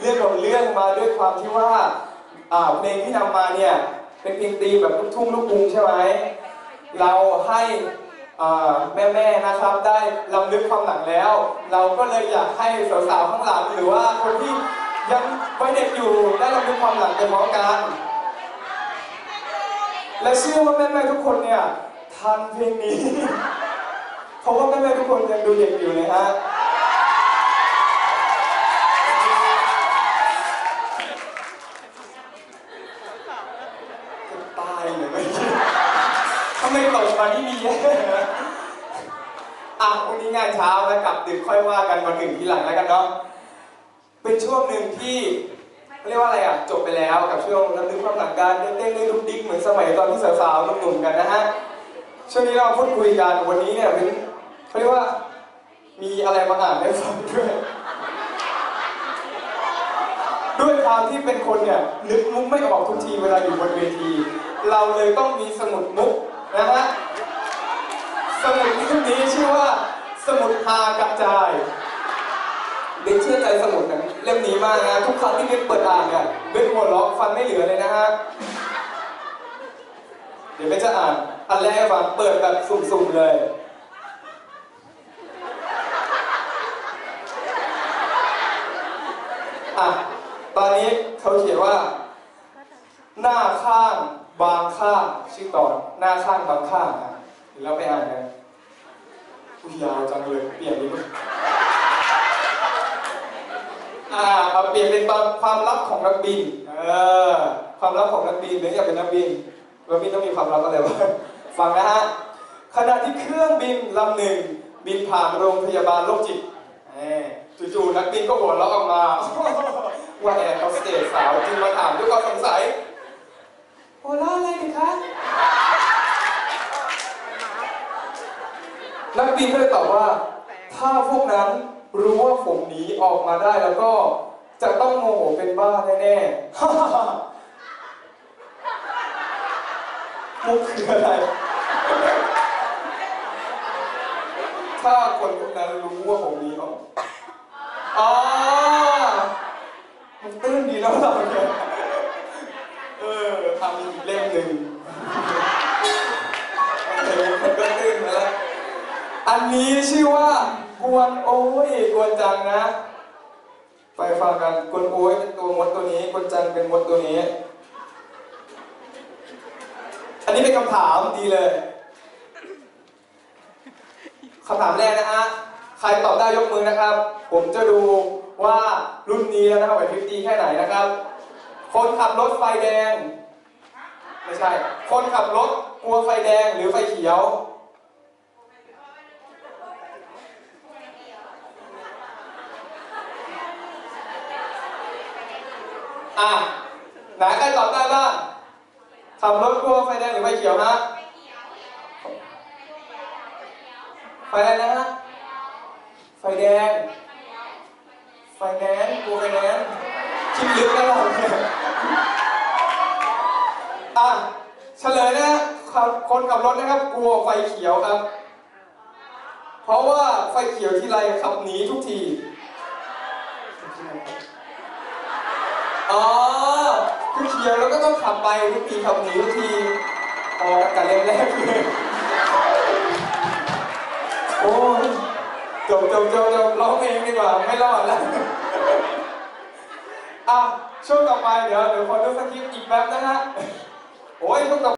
เรื่องของเรื่องมาด้วยความที่ว่าอ่าเพลงที่นำมาเนี่ยเป็นเพลงตีมแบบลูกทุ่งลูกกรุงใช่ไหมเราให้แม่แม่ๆนะครับได้ลำลึกความหลังแล้ว เราก็เลยอยากให้สาวๆข้างหลังหรือว่าคนที่ยังวัยเด็กอยู่ได้ลำลึกความหลังไปพร้อมกัน และเชื่อว่าแม่ๆทุกคนเนี่ยทันเพลงนี้ เพราะว่าแม่ๆทุกคนยังดูเด็กอยู่เลยฮะ ไมตกมาที่นี่อะวันนี้งานเช้าแล้วกลับดึกค่อยว่ากันวันหนึ่งทีหลังแล้วกันเนาะ เป็นช่วงหนึ่งที่เขาเรียกว่าอะไรอะจบไปแล้วกับช่วงรำลึกความหลังการเต้นๆเล่นลุกดิ๊กเหมือนสมัยตอนที่สาวๆหนุ่มๆกันนะฮะช่วงนี้เราพูดคุยกันวันนี้เนี่ยเป็นเขาเรียกว่ามีอะไรมาอ่านให้ฟังด้วยด้วยความที่เป็นคนเนี่ยนึกมุกไม่ออกทุกทีเวลาอยู่บนเวที เราเลยต้องมีสมุดมุก นะฮะสมุดเล่มนี้ชื่อว่า สมุดฮากระจายเด็กเชื่อใจสมุดนะเล่มนี้มากนะทุกครั้งที่เด็กเปิดอ่านเนี่ยเด็กหัวเราะฟันไม่เหลือเลยนะฮะเดี๋ยวไม่จะอ่านอันแรกฟังเปิดแบบสุ่มๆเลยอะตอนนี้เขาเขียนว่า หน้าข้าง บางข้างชื่อตอนหน้าข้างบางข้างนะเดี๋ยวเราไปอ่านกันอุยยาวจังเลยเปลี่ยนดีกว่าอ่าเอาเปลี่ยนเป็นความลับของนักบินเออความลับของนักบินหรืออยากเป็นนักบินนักบินต้องมีความลับอะไรบ้างฟังนะฮะขณะที่เครื่องบินลำหนึ่งบินผ่านโรงพยาบาลโรคจิตแหมจู่ๆนักบินก็หัวเราะออกมาว่าแอร์โฮสเตสสาวจึงมาถามด้วยความสงสัยหัวเราะอะไรดีคะ นักบินก็เลยตอบว่า ถ้าพวกนั้นรู้ว่าผมหนีออกมาได้แล้วก็จะต้องโมโหเป็นบ้าแน่ๆมุกคืออะไร ถ้าคนพวกนั้นรู้ว่าผมหนีออกอ๋อมันตื้นดีแล้วเราเนี่ย อันนี้ชื่อว่ากวนโอ้ยกวนจังนะ ไปฟังกันกวนโอ้ยเป็นตัวมดตัวนี้กวนจังเป็นมดตัวนี้ อันนี้เป็นคำถามดีเลยคำถามแรกนะฮะใครตอบได้ยกมือนะครับ ผมจะดูว่ารุ่นนี้แล้วนะครับไหวพริบดีแค่ไหนนะครับ คนขับรถไฟแดง ไม่ใช่ คนขับรถกลัวไฟแดงหรือไฟเขียว อะไหนใครตอบได้บ้างขับรถกลัวไฟแดงหรือไฟเขียวฮะไฟอะไรนะฮะไฟแดง ไฟแดงกลัวไฟแดงคิดลึกแล้วเราเนี่ยอะเฉลยนะขับคนขับรถนะครับ กลัวไฟเขียวครับ เพราะว่าไฟเขียวทีไรขับหนีทุกที อ๋อียวแล้วก็ต้องขับไปทุกทีขับหนีทุกทีอ๋อกันเล่นแรกเลยโอ้ยจบจบจบจบร้องเองดีกว่าไม่รอดแล้วอะช่วงต่อไปเดี๋ยวเดี๋ยวขอดูสคริปต์อีกแป๊บนะฮะโอ้ยช่วงต่อ